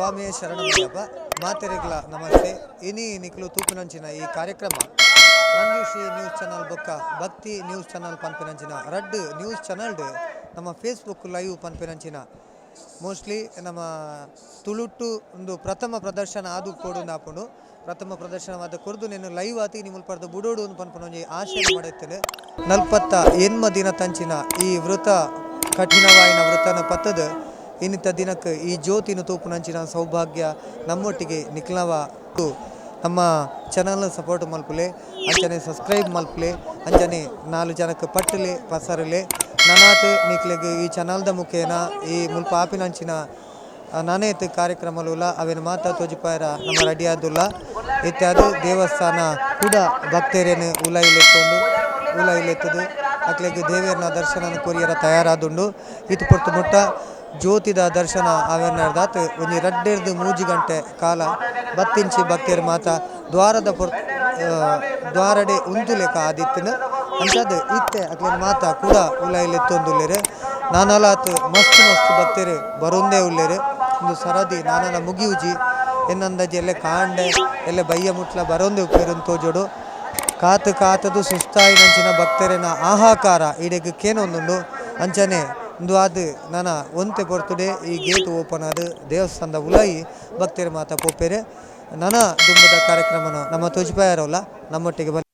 ಸ್ವಾಮಿ ಶರಣಪ್ಪ ಮಾತೆರೆಗ್ಲ ನಮಸ್ತೆ. ಇನಿ ನಿಕ್ಲು ತೂಪಿನಂಚಿನ ಈ ಕಾರ್ಯಕ್ರಮ ಮಂಜುಶ್ರೀ ನ್ಯೂಸ್ ಚಾನಲ್ ಬೊಕ್ಕ, ಭಕ್ತಿ ನ್ಯೂಸ್ ಚಾನಲ್ ಪನ್ಪಿನಂಚಿನ ರಡ್ ನ್ಯೂಸ್ ಚಾನಲ್ ನಮ್ಮ ಫೇಸ್ಬುಕ್ ಲೈವ್ ಪನ್ಪಿನಂಚಿನ. ಮೋಸ್ಟ್ಲಿ ನಮ್ಮ ತುಳುಟ್ಟು ಒಂದು ಪ್ರಥಮ ಪ್ರದರ್ಶನ ಆದು ಕೊಡು ನಾಪುಂಡು ಪ್ರಥಮ ಪ್ರದರ್ಶನವಾದ ಕೊರ್ದು ನೀನು ಲೈವ್ ಆತಿ ನಿಮ್ಮ ಪಡೆದ ಬುಡೋಡು ಅಂತ ಪನ್ಪನೊಂಜಿ ಆಶಯ ಮಾಡುತ್ತೇನೆ. ನಲ್ಪತ್ತ ಎನ್ಮ ದಿನ ತಂಚಿನ ಈ ವೃತ ಕಠಿಣವಾಯಿನ ವೃತನ ಪತ್ತದ ಇನ್ನಿತ ದಿನಕ್ಕೆ ಈ ಜ್ಯೋತಿನ ತೂಪುನಂಚಿನ ಸೌಭಾಗ್ಯ ನಮ್ಮೊಟ್ಟಿಗೆ ನಿಖಿಲವ. ನಮ್ಮ ಚಾನಲ್ನ ಸಪೋರ್ಟ್ ಮಲ್ಪಲೆ ಅಂಚನೆ ಸಬ್ಸ್ಕ್ರೈಬ್ ಮಲ್ಪಲೆ ಅಂಚನೆ ನಾಲ್ಕು ಜನಕ್ಕೆ ಪಟ್ಟಲೆ, ಪಸರಲೆ. ನನಾತೆ ನಿಕ್ಲೆಗೆ ಈ ಚಾನಲ್ದ ಮುಖೇನ, ಈ ಮುಲ್ಪ ಆಪಿನಂಚಿನ ನಾನೇತ್ ಕಾರ್ಯಕ್ರಮಲುಲ್ಲ ಅವೇನು ಮಾತ ತೋಜಿಪಾಯರ ನಮ್ಮ ರೆಡಿಯಾದುಲ್ಲ ಇತ್ಯಾದಿ ದೇವಸ್ಥಾನ ಕೂಡ ಭಕ್ತರೇನು ಉಲ ಉಲಾಯಿಲೆತ್ತದು. ಅಕ್ಲೆಗ್ ದೇವಿಯರನ್ನ ದರ್ಶನ ಕೊರಿಯರ ತಯಾರಾದುಂಡು. ಇದು ಪೊರ್ತು ಮುಟ್ಟ ಜ್ಯೋತಿದ ದರ್ಶನ ಅವೆನ್ನರ್ದಾತ್ ಒಂಜಿ ರಡ್ಡೆರ್ದು ಮೂಜಿ ಗಂಟೆ ಕಾಲ ಬತ್ತಿಂಚಿ ಭಕ್ತಿಯರ್ ಮಾತ ದ್ವಾರದ ಪೊರ್ ದ್ವಾರಡೆ ಉಂದು ಲೆಕ್ಕ ಆದಿತ್ತಿನ ಅಂಚದ್ ಇತ್ತೆ ಅಕ್ಲೆನ್ ಮಾತ ಕೂಡ ಉಲಾಯಿಲೆತ್ತೊಂದುಲ್ಲೆರ್ ನಾನಲಾತ್ ಮಸ್ತ್ ಮಸ್ತ್ ಭಕ್ತೇರ್ ಬರೊಂದೇ ಉಲ್ಲೆರ್. ಒಂದು ಸರದಿ ನಾನಲ ಮುಗಿಯುಜಿ. ಎನ್ನಂದಾಜಿ ಎಲ್ಲೆ ಕಾಂಡೆ, ಎಲ್ಲೆ ಬಯ್ಯ ಮುಟ್ಲ ಬರೊಂದೆ ಉಪ್ಪೇರನ್ ತೋಜೋಡು. ಕಾತು ಕಾತದು ಸುಸ್ತಾಯಿ ನಂಚಿನ ಭಕ್ತರಿನ ಆಹಾಕಾರ ಈಡೆಗೆ ಕೇನೊಂದುಂಡು. ಅಂಚನೆ ಇಂದು ಆದ್ ನನ ಒಂತೆ ಪೊರ್ತುಡೆ ಈ ಗೇಟ್ ಓಪನ್ ಆದ್ ದೇವಸ್ಥಾನದ ಉಲಾಯಿ ಭಕ್ತರ ಮಾತ ಪೋಪೆರೆ. ನನ ದುಂಬದ ಕಾರ್ಯಕ್ರಮನ ನಮ್ಮ ತೋಜಿಪಾಯರವಲ್ಲ, ನಮ್ಮೊಟ್ಟಿಗೆ ಬನ್ನಿ.